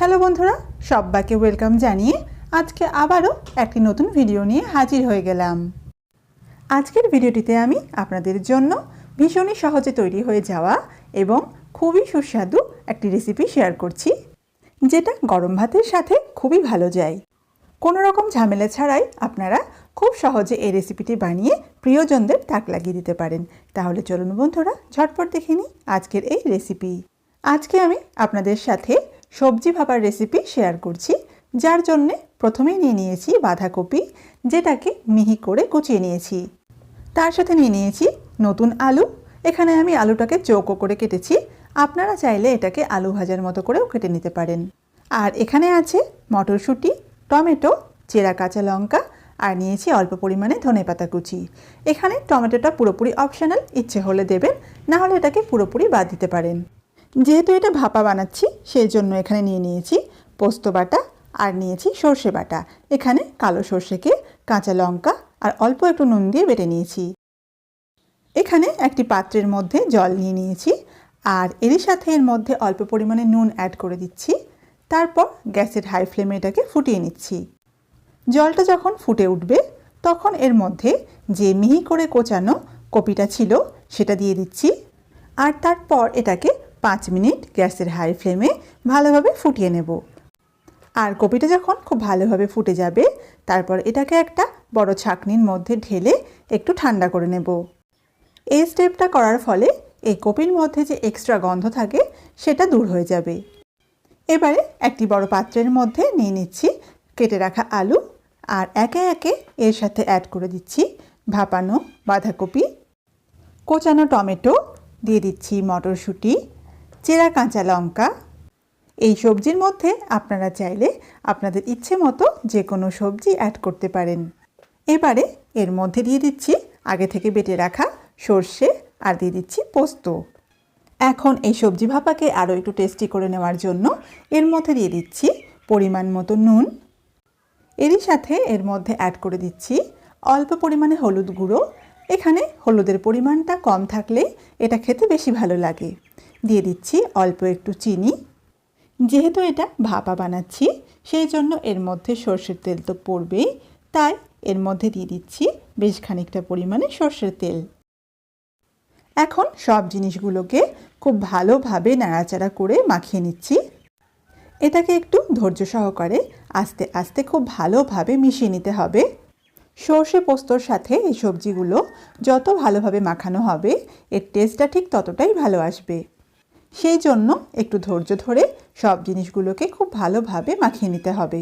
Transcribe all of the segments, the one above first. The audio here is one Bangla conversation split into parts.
হ্যালো বন্ধুরা সব্বাকে ওয়েলকাম জানিয়ে আজকে আবারও একটি নতুন ভিডিও নিয়ে হাজির হয়ে গেলাম। আজকের ভিডিওটিতে আমি আপনাদের জন্য ভীষণই সহজে তৈরি হয়ে যাওয়া এবং খুবই সুস্বাদু একটি রেসিপি শেয়ার করছি, যেটা গরম ভাতের সাথে খুবই ভালো যায়। কোনো রকম ঝামেলা ছাড়াই আপনারা খুব সহজে এই রেসিপিটি বানিয়ে প্রিয়জনদের তাক লাগিয়ে দিতে পারেন। তাহলে চলুন বন্ধুরা, ঝটপট দেখে নিই আজকের এই রেসিপি আজকে আমি আপনাদের সাথে সবজি ভাপার রেসিপি শেয়ার করছি, যার জন্যে প্রথমেই নিয়ে নিয়েছি বাঁধাকপি, যেটাকে মিহি করে কুচিয়ে নিয়েছি। তার সাথে নিয়ে নিয়েছি নতুন আলু। এখানে আমি আলুটাকে চৌকো করে কেটেছি। আপনারা চাইলে এটাকে আলু ভাজার মতো করেও কেটে নিতে পারেন। আর এখানে আছে মটরশুঁটি, টমেটো, চেরা কাঁচা লঙ্কা, আর নিয়েছি অল্প পরিমাণে ধনেপাতা কুচি। এখানে টমেটোটা পুরোপুরি অপশনাল ইচ্ছে হলে দেবেন, না হলে এটাকে পুরোপুরি বাদ দিতে পারেন। যেহেতু এটা ভাপা বানাচ্ছি, সেই জন্য এখানে নিয়ে নিয়েছি পোস্ত বাটা আর নিয়েছি সর্ষে বাটা। এখানে কালো সর্ষেকে কাঁচা লঙ্কা আর অল্প একটু নুন দিয়ে বেটে নিয়েছি। এখানে একটি পাত্রের মধ্যে জল নিয়ে নিয়েছি আর এরই সাথে এর মধ্যে অল্প পরিমাণে নুন অ্যাড করে দিচ্ছি। তারপর গ্যাসের হাই ফ্লেমে এটাকে ফুটিয়ে নিচ্ছি। জলটা যখন ফুটে উঠবে, তখন এর মধ্যে যে মিহি করে কোচানো কপিটা ছিল, সেটা দিয়ে দিচ্ছি। আর তারপর এটাকে পাঁচ মিনিট গ্যাসের হাই ফ্লেমে ভালোভাবে ফুটিয়ে নেব। আর কপিটা যখন খুব ভালোভাবে ফুটে যাবে, তারপর এটাকে একটা বড় ছাকনির মধ্যে ঢেলে একটু ঠান্ডা করে নেব। এই স্টেপটা করার ফলে এই কপির মধ্যে যে এক্সট্রা গন্ধ থাকে, সেটা দূর হয়ে যাবে। এবারে একটি বড় পাত্রের মধ্যে নিয়ে নিচ্ছি কেটে রাখা আলু, আর একে একে এর সাথে অ্যাড করে দিচ্ছি ভাপানো বাঁধাকপি, কোচানো টমেটো, দিয়ে দিচ্ছি মটরশুঁটি চেরা কাঁচা লঙ্কা। এই সবজির মধ্যে আপনারা চাইলে আপনাদের ইচ্ছে মতো যে কোনো সবজি অ্যাড করতে পারেন। এবারে এর মধ্যে দিয়ে দিচ্ছি আগে থেকে বেটে রাখা সর্ষে আর দিয়ে দিচ্ছি পোস্ত। এখন এই সবজি ভাপাকে আরও একটু টেস্টি করে নেওয়ার জন্য এর মধ্যে দিয়ে দিচ্ছি পরিমাণ মতো নুন। এরই সাথে এর মধ্যে অ্যাড করে দিচ্ছি অল্প পরিমাণে হলুদ গুঁড়ো। এখানে হলুদের পরিমাণটা কম থাকলে এটা খেতে বেশি ভালো লাগে। দিয়ে দিচ্ছি অল্প একটু চিনি। যেহেতু এটা ভাপা বানাচ্ছি, সেই জন্য এর মধ্যে সর্ষের তেল তো পড়বেই। তাই এর মধ্যে দিয়ে দিচ্ছি বেশ খানিকটা পরিমাণে সর্ষের তেল। এখন সব জিনিসগুলোকে খুব ভালোভাবে নাড়াচাড়া করে মাখিয়ে নিচ্ছি। এটাকে একটু ধৈর্য সহকারে আস্তে আস্তে খুব ভালোভাবে মিশিয়ে নিতে হবে। সর্ষে পোস্তর সাথে এই সবজিগুলো যত ভালোভাবে মাখানো হবে, এর টেস্টটা ঠিক ততটাই ভালো আসবে। সেই জন্য একটু ধৈর্য ধরে সব জিনিসগুলোকে খুব ভালোভাবে মাখিয়ে নিতে হবে।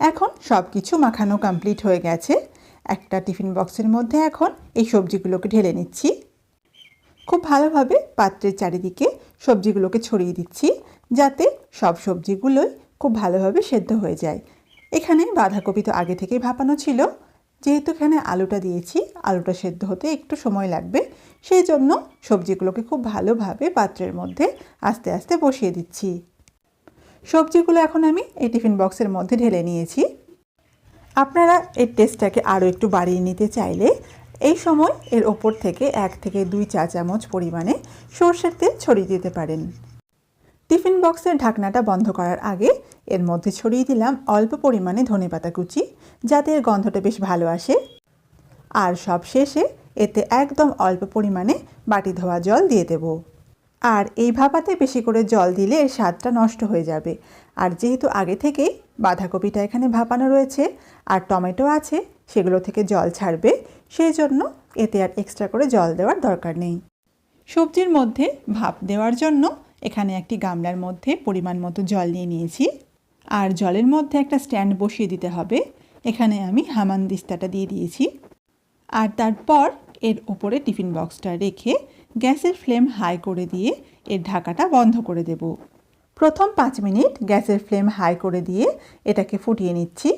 এখন সব কিছু মাখানো কমপ্লিট হয়ে গেছে। একটা টিফিন বক্সের মধ্যে এখন এই সবজিগুলোকে ঢেলে নিচ্ছি। খুব ভালোভাবে পাত্রের চারিদিকে সবজিগুলোকে ছড়িয়ে দিচ্ছি যাতে সব সবজিগুলোই খুব ভালোভাবে সেদ্ধ হয়ে যায়। এখানে বাঁধাকপি তো আগে থেকেই ভাপানো ছিল। যেহেতু এখানে আলুটা দিয়েছি, আলুটা সেদ্ধ হতে একটু সময় লাগবে সেই জন্য সবজিগুলোকে খুব ভালোভাবে পাত্রের মধ্যে আস্তে আস্তে বসিয়ে দিচ্ছি। সবজিগুলো এখন আমি এই টিফিন বক্সের মধ্যে ঢেলে নিয়েছি। আপনারা এর টেস্টটাকে আরও একটু বাড়িয়ে নিতে চাইলে এই সময় এর ওপর থেকে এক থেকে দুই চা চামচ পরিমাণে সর্ষের তেল ছড়িয়ে দিতে পারেন। টিফিন বক্সের ঢাকনাটা বন্ধ করার আগে এর মধ্যে ছড়িয়ে দিলাম অল্প পরিমাণে ধনেপাতা কুচি, যাতে এর গন্ধটা বেশ ভালো আসে। আর সব শেষে এতে একদম অল্প পরিমাণে বাটি ধোয়া জল দিয়ে দেব। আর এই ভাপাতে বেশি করে জল দিলে এর স্বাদটা নষ্ট হয়ে যাবে। আর যেহেতু আগে থেকেই বাঁধাকপিটা এখানে ভাপানো রয়েছে আর টমেটো আছে, সেগুলো থেকে জল ছাড়বে, সেই জন্য এতে আর এক্সট্রা করে জল দেওয়ার দরকার নেই। সবজির মধ্যে ভাপ দেওয়ার জন্য এখানে একটি গামলার মধ্যে পরিমাণ মতো জল নিয়ে নিয়েছি। আর জলের মধ্যে একটা স্ট্যান্ড বসিয়ে দিতে হবে। এখানে আমি হামান দিস্তাটা দিয়ে দিয়েছি। আর তারপর এর ওপরে টিফিন বক্সটা রেখে গ্যাসের ফ্লেম হাই করে দিয়ে এর ঢাকাটা বন্ধ করে দেব। প্রথম পাঁচ মিনিট গ্যাসের ফ্লেম হাই করে দিয়ে এটাকে ফুটিয়ে নিচ্ছি।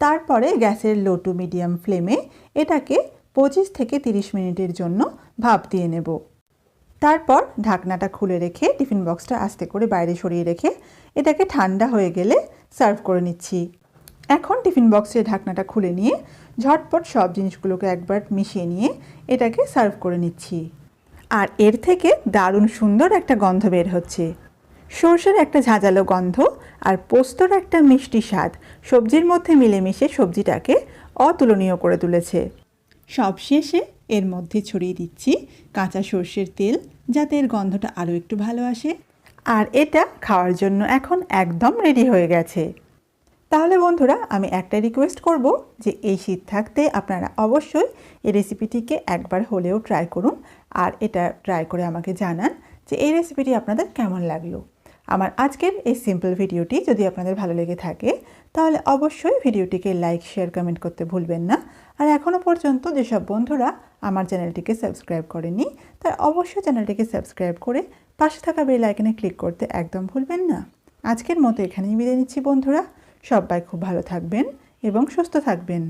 তারপরে গ্যাসের লো টু মিডিয়াম ফ্লেমে এটাকে পঁচিশ থেকে তিরিশ মিনিটের জন্য ভাপ দিয়ে নেব। তারপর ঢাকনাটা খুলে রেখে টিফিন বক্সটা আস্তে করে বাইরে সরিয়ে রেখে এটাকে ঠান্ডা হয়ে গেলে সার্ভ করে নিচ্ছি। এখন টিফিন বক্সের ঢাকনাটা খুলে নিয়ে ঝটপট সব জিনিসগুলোকে একবার মিশিয়ে নিয়ে এটাকে সার্ভ করে নিচ্ছি। আর এর থেকে দারুণ সুন্দর একটা গন্ধ বের হচ্ছে। সর্ষের একটা ঝাঁঝালো গন্ধ আর পোস্তর একটা মিষ্টি স্বাদ সবজির মধ্যে মিলেমিশে সবজিটাকে অতুলনীয় করে তুলেছে। সব শেষে এর মধ্যে ছড়িয়ে দিচ্ছি কাঁচা সর্ষের তেল যাতে এর গন্ধটা আরও একটু ভালো আসে। আর এটা খাওয়ার জন্য এখন একদম রেডি হয়ে গেছে। তাহলে বন্ধুরা, আমি একটা রিকোয়েস্ট করব যে এই শীত থাকতে আপনারা অবশ্যই এই রেসিপিটিকে একবার হলেও ট্রাই করুন আর এটা ট্রাই করে আমাকে জানান যে এই রেসিপিটি আপনাদের কেমন লাগল। আমার আজকের এই সিম্পল ভিডিওটি যদি আপনাদের ভালো লেগে থাকে, তাহলে অবশ্যই ভিডিওটিকে লাইক শেয়ার কমেন্ট করতে ভুলবেন না। আর এখনও পর্যন্ত যেসব বন্ধুরা আমার চ্যানেলটিকে সাবস্ক্রাইব করেনি, তারা অবশ্যই চ্যানেলটিকে সাবস্ক্রাইব করে পাশে থাকা বেল আইকনে ক্লিক করতে একদম ভুলবেন না। আজকের মতো এখানেই বিদায় নিচ্ছি বন্ধুরা। সবাই খুব ভালো থাকবেন এবং সুস্থ থাকবেন।